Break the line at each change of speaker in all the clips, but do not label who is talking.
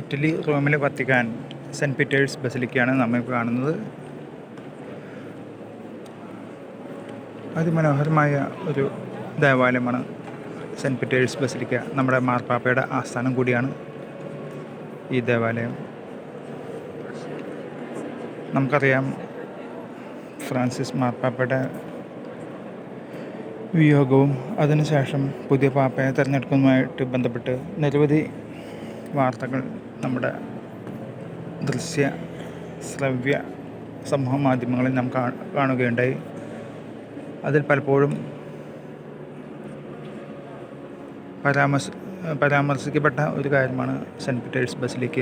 Italy റോമിലെ Vatican saint Peter's ബസിലിക്കയാണ് നമ്മൾ കാണുന്നത്. അതിമനോഹരമായ ഒരു ദേവാലയമാണ് സെന്റ് പീറ്റേഴ്സ് ബസിലിക്ക. നമ്മുടെ മാർപ്പാപ്പയുടെ ആസ്ഥാനം കൂടിയാണ് ഈ ദേവാലയം. നമുക്കറിയാം ഫ്രാൻസിസ് മാർപ്പാപ്പയുടെ വിയോഗവും അതിനുശേഷം പുതിയ പാപ്പയെ തിരഞ്ഞെടുക്കുന്നതുമായിട്ട് ബന്ധപ്പെട്ട് നിരവധി വാർത്തകൾ നമ്മുടെ ദൃശ്യ ശ്രവ്യ സമൂഹ മാധ്യമങ്ങളിൽ നാം കാണുകയുണ്ടായി. അതിൽ പലപ്പോഴും പരാമർശ പരാമർശിക്കപ്പെട്ട ഒരു കാര്യമാണ് സെന്റ് പീറ്റേഴ്സ് ബസിലിക്ക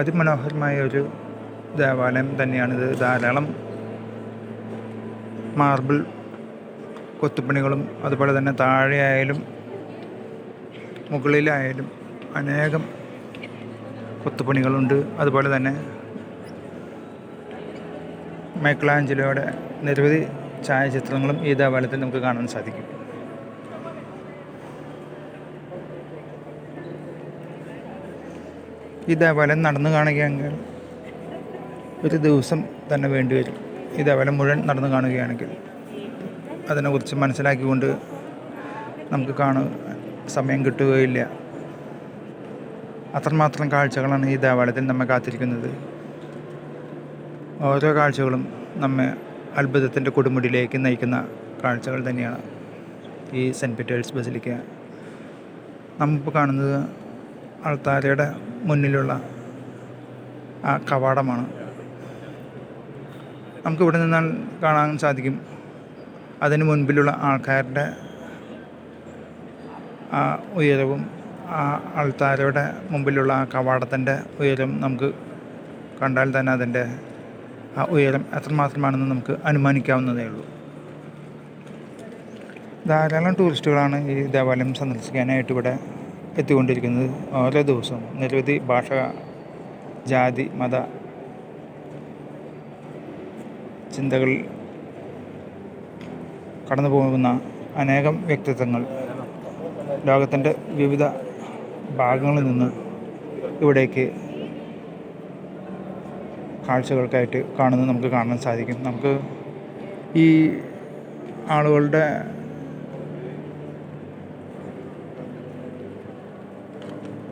അതിമനോഹരമായ ഒരു ദേവാലയം തന്നെയാണിത്. ധാരാളം മാർബിൾ കൊത്തുപണികളും അതുപോലെ തന്നെ താഴെയായാലും മുകളിലായാലും അനേകം കൊത്തുപണികളുണ്ട്. അതുപോലെ തന്നെ മൈക്കിളാഞ്ചലോയുടെ നിരവധി ഛായാചിത്രങ്ങളും ഈ ദേവാലയത്തിൽ നമുക്ക് കാണാൻ സാധിക്കും. ഈ ദേവാലയം നടന്നു കാണുകയാണെങ്കിൽ ഒരു ദിവസം തന്നെ വേണ്ടിവരും ഈ ദേവാലയം മുഴുവൻ നടന്നു കാണുകയാണെങ്കിൽ അതിനെക്കുറിച്ച് മനസ്സിലാക്കിക്കൊണ്ട് നമുക്ക് കാണാൻ സമയം കിട്ടുകയില്ല. അത്രമാത്രം കാഴ്ചകളാണ് ഈ ദേവാലയത്തിൽ നമ്മെ കാത്തിരിക്കുന്നത്. ഓരോ കാഴ്ചകളും നമ്മെ അത്ഭുതത്തിന്റെ കൊടുമുടിയിലേക്ക് നയിക്കുന്ന കാഴ്ചകൾ തന്നെയാണ് ഈ സെന്റ് പീറ്റേഴ്സ് ബസിലിക്ക. നമ്മിപ്പോൾ കാണുന്നത് അൾത്താരയുടെ മുന്നിലുള്ള ആ കവാടമാണ്. നമുക്കിവിടെ നിന്നാൽ കാണാൻ സാധിക്കും. അതിന് മുൻപിലുള്ള ആൾക്കാരുടെ ആ ഉയരവും ആ ആൾത്താരയുടെ മുമ്പിലുള്ള ആ കവാടത്തിന്റെ ഉയരം നമുക്ക് കണ്ടാൽ തന്നെ അതിന്റെ ആ ഉയരം എത്രമാത്രമാണെന്ന് നമുക്ക് അനുമാനിക്കാവുന്നതേ ഉള്ളൂ. ധാരാളം ടൂറിസ്റ്റുകളാണ് ഈ ദേവാലയം സന്ദർശിക്കാനായിട്ട് ഇവിടെ എത്തിക്കൊണ്ടിരിക്കുന്നത്. ഓരോ ദിവസവും നിരവധി ഭാഷ ജാതി മത ചിന്തകൾ കടന്നു പോകുന്ന അനേകം വ്യക്തിത്വങ്ങൾ ലോകത്തിന്റെ വിവിധ ഭാഗങ്ങളിൽ നിന്ന് ഇവിടേക്ക് കാഴ്ചകൾക്കായിട്ട് കാണുന്നത് നമുക്ക് കാണാൻ സാധിക്കും. നമുക്ക് ഈ ആളുകളുടെ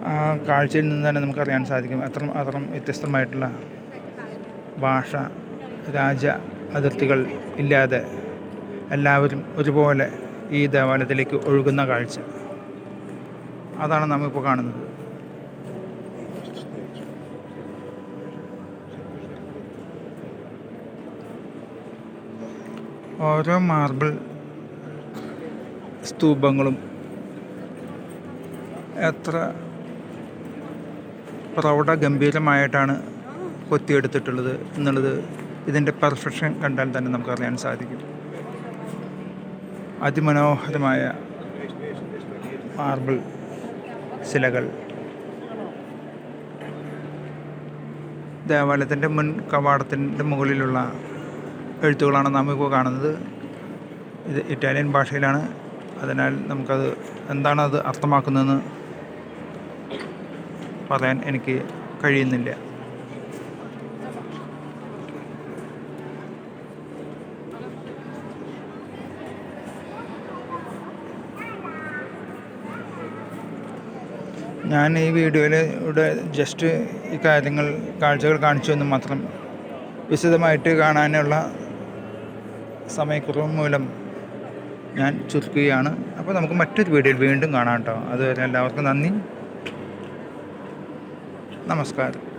ആ കാഴ്ചയിൽ നിന്ന് തന്നെ നമുക്കറിയാൻ സാധിക്കും. അത്ര അത്ര വ്യത്യസ്തമായിട്ടുള്ള ഭാഷ രാജ അതിർത്തികൾ ഇല്ലാതെ എല്ലാവരും ഒരുപോലെ ഈ ദേവാലയത്തിലേക്ക് ഒഴുകുന്ന കാഴ്ച. അതാണ് നാം ഇപ്പോൾ കാണുന്നത്. ഓരോ മാർബിൾ സ്തൂപങ്ങളും എത്ര പ്രൗഢ ഗംഭീരമായിട്ടാണ് കൊത്തിയെടുത്തിട്ടുള്ളത് എന്നുള്ളത് ഇതിന്റെ പെർഫെക്ഷൻ കണ്ടാൽ തന്നെ നമുക്കറിയാൻ സാധിക്കും. അതിമനോഹരമായ മാർബിൾ ശിലകൾ. ദേവാലയത്തിന്റെ മുൻ കവാടത്തിന്റെ മുകളിലുള്ള എഴുത്തുകളാണ് നാം ഇപ്പോൾ കാണുന്നത്. ഇത് ഇറ്റാലിയൻ ഭാഷയിലാണ്. അതിനാൽ നമുക്കത് എന്താണ് അത് അർത്ഥമാക്കുന്നതെന്ന് പറയാൻ എനിക്ക് കഴിയുന്നില്ല. ഞാൻ ഈ വീഡിയോയിൽ ഇവിടെ ജസ്റ്റ് ഈ കാര്യങ്ങൾ കാഴ്ചകൾ കാണിച്ചു എന്ന് മാത്രം വിശദമായിട്ട് കാണാനുള്ള സമയക്കുറവ് മൂലം ഞാൻ ചുരുക്കുകയാണ്. അപ്പോൾ നമുക്ക് മറ്റൊരു വീഡിയോയിൽ വീണ്ടും കാണാം കേട്ടോ. അതുവരെ എല്ലാവർക്കും നന്ദി. നമസ്കാരം.